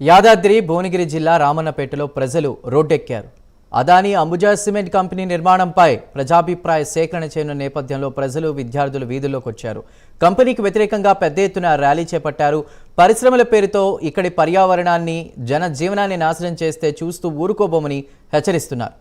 యాదాద్రి భువనగిరి జిల్లా రామన్నపేటలో ప్రజలు రోడ్డెక్కారు. అదానీ అంబుజా సిమెంట్ కంపెనీ నిర్మాణంపై ప్రజాభిప్రాయ సేకరణ చేయనున్న నేపథ్యంలో ప్రజలు విద్యార్థులు వీధుల్లోకి వచ్చారు కంపెనీకి వ్యతిరేకంగా పెద్ద ఎత్తున ర్యాలీ చేపట్టారు. పరిశ్రమల పేరుతో ఇక్కడి పర్యావరణాన్ని జన జీవనాన్ని నాశనం చేస్తే చూస్తూ ఊరుకోబోమని హెచ్చరిస్తున్నారు.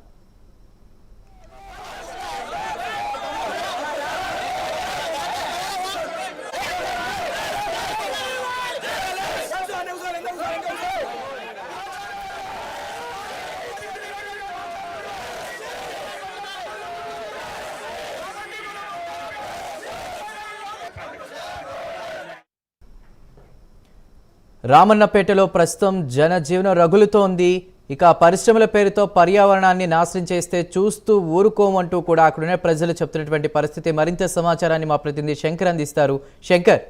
రామన్నపేటలో ప్రస్తుతం జనజీవనం రగులుతోంది. ఇక పరిశ్రమల పేరుతో పర్యావరణాన్ని నాశనం చేస్తే చూస్తూ ఊరుకోమంటూ కూడా అక్కడున్న ప్రజలు చెప్తున్నటువంటి పరిస్థితి మరింత సమాచారాన్ని మా ప్రతినిధి శంకర్ అందిస్తారు. శంకర్.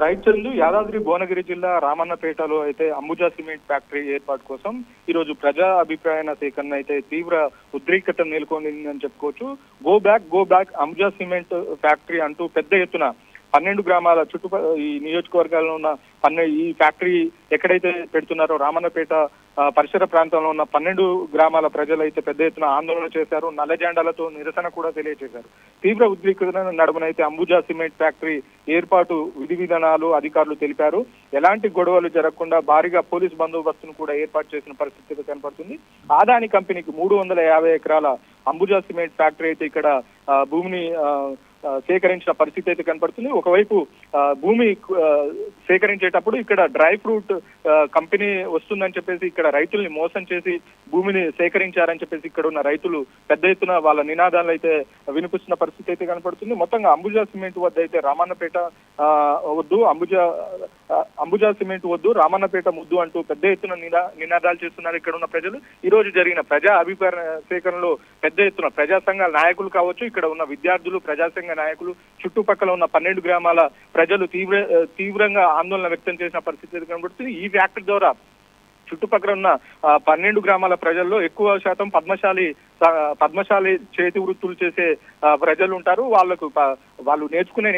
రైట్ చందు యాదాద్రి భువనగిరి జిల్లా రామన్నపేటలో అయితే అంబుజా సిమెంట్ ఫ్యాక్టరీ ఏర్పాటు కోసం ఈ రోజు ప్రజా అభిప్రాయ సేకరణ అయితే తీవ్ర ఉద్రిక్తత నెలకొనిందని చెప్పుకోవచ్చు. Go back go back Ambuja cement factory అంటూ పెద్ద ఎత్తున పన్నెండు గ్రామాల చుట్టుప ఈ నియోజకవర్గాల్లో ఉన్న పన్నె ఈ ఫ్యాక్టరీ ఎక్కడైతే పెడుతున్నారో రామన్నపేట పరిసర ప్రాంతంలో ఉన్న పన్నెండు గ్రామాల ప్రజలు అయితే పెద్ద ఎత్తున ఆందోళన చేశారు నల్ల జెండాలతో నిరసన కూడా తెలియజేశారు తీవ్ర ఉద్రిక్తత నడుమనైతే అంబుజా సిమెంట్ ఫ్యాక్టరీ ఏర్పాటు విధి విధానాలు అధికారులు తెలిపారు. ఎలాంటి గొడవలు జరగకుండా భారీగా పోలీస్ బందోబస్తును కూడా ఏర్పాటు చేసిన పరిస్థితి కనపడుతుంది. ఆదాని కంపెనీకి మూడు వందల యాభై ఎకరాల అంబుజా సిమెంట్ ఫ్యాక్టరీ అయితే ఇక్కడ ఆ, భూమిని సేకరించిన పరిస్థితి అయితే కనపడుతుంది. ఒకవైపు భూమి సేకరించేటప్పుడు ఇక్కడ డ్రై ఫ్రూట్ కంపెనీ వస్తుందని చెప్పేసి ఇక్కడ రైతుల్ని మోసం చేసి భూమిని సేకరించారని చెప్పేసి ఇక్కడ ఉన్న రైతులు పెద్ద ఎత్తున వాళ్ళ నినాదాలు అయితే వినిపిస్తున్న పరిస్థితి అయితే కనపడుతుంది. మొత్తంగా అంబుజా సిమెంట్ వద్ద అయితే రామాన్నపేట ఆ, వద్దు. అంబుజా అంబుజా సిమెంట్ వద్దు రామన్నపేట ముద్దు అంటూ పెద్ద ఎత్తున నినాదాలు చేస్తున్నారు ఇక్కడ ఉన్న ప్రజలు. ఈ రోజు జరిగిన ప్రజా అభిప్రాయ సేకరణలో పెద్ద ఎత్తున ప్రజా సంఘాల నాయకులు కావచ్చు ఇక్కడ ఉన్న విద్యార్థులు ప్రజాసంఘ నాయకులు చుట్టుపక్కల ఉన్న పన్నెండు గ్రామాల ప్రజలు తీవ్ర తీవ్రంగా ఆందోళన వ్యక్తం చేసిన పరిస్థితి కనబడుతుంది. ఈ ఫ్యాక్టరీ ద్వారా చుట్టుపక్కల ఉన్న పన్నెండు గ్రామాల ప్రజల్లో ఎక్కువ శాతం పద్మశాలి పద్మశాలి చేతి వృత్తులు చేసే ప్రజలు ఉంటారు. వాళ్ళకు వాళ్ళు నేర్చుకునే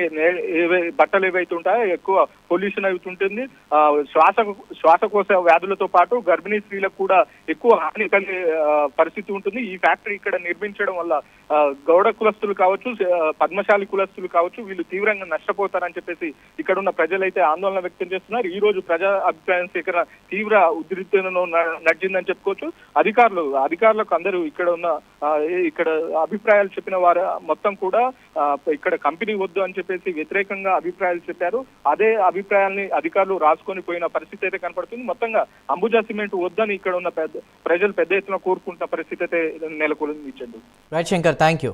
బట్టలు ఏవైతే ఉంటాయో ఎక్కువ పొల్యూషన్ అవుతుంటుంది. ఆ, శ్వాస శ్వాసకోశ వ్యాధులతో పాటు గర్భిణీ స్త్రీలకు కూడా ఎక్కువ హాని కలిగే పరిస్థితి ఉంటుంది. ఈ ఫ్యాక్టరీ ఇక్కడ నిర్మించడం వల్ల గౌడ కులస్తులు కావచ్చు పద్మశాలి కులస్తులు కావచ్చు వీళ్ళు తీవ్రంగా నష్టపోతారని చెప్పేసి ఇక్కడ ఉన్న ప్రజలైతే ఆందోళన వ్యక్తం చేస్తున్నారు. ఈ రోజు ప్రజా అభిప్రాయం సేకరణ తీవ్ర ఉద్రిక్తను నడిచిందని చెప్పుకోవచ్చు. అధికారులు అధికారులకు అందరూ ఇక్కడ ఉన్న ఇక్కడ అభిప్రాయాలు చెప్పిన వారు మొత్తం కూడా ఇక్కడ కంపెనీ వద్దు అని చెప్పేసి వ్యతిరేకంగా అభిప్రాయాలు చెప్పారు. అదే అభిప్రాయాల్ని అధికారులు రాసుకొని పోయిన పరిస్థితి అయితే కనపడుతుంది. మొత్తంగా అంబుజా సిమెంట్ వద్దని ఇక్కడ ఉన్న పెద్ద ప్రజలు పెద్ద ఎత్తున కోరుకుంటున్న పరిస్థితి అయితే నెలకొల్పించండి రైట్ శంకర్ థ్యాంక్ యూ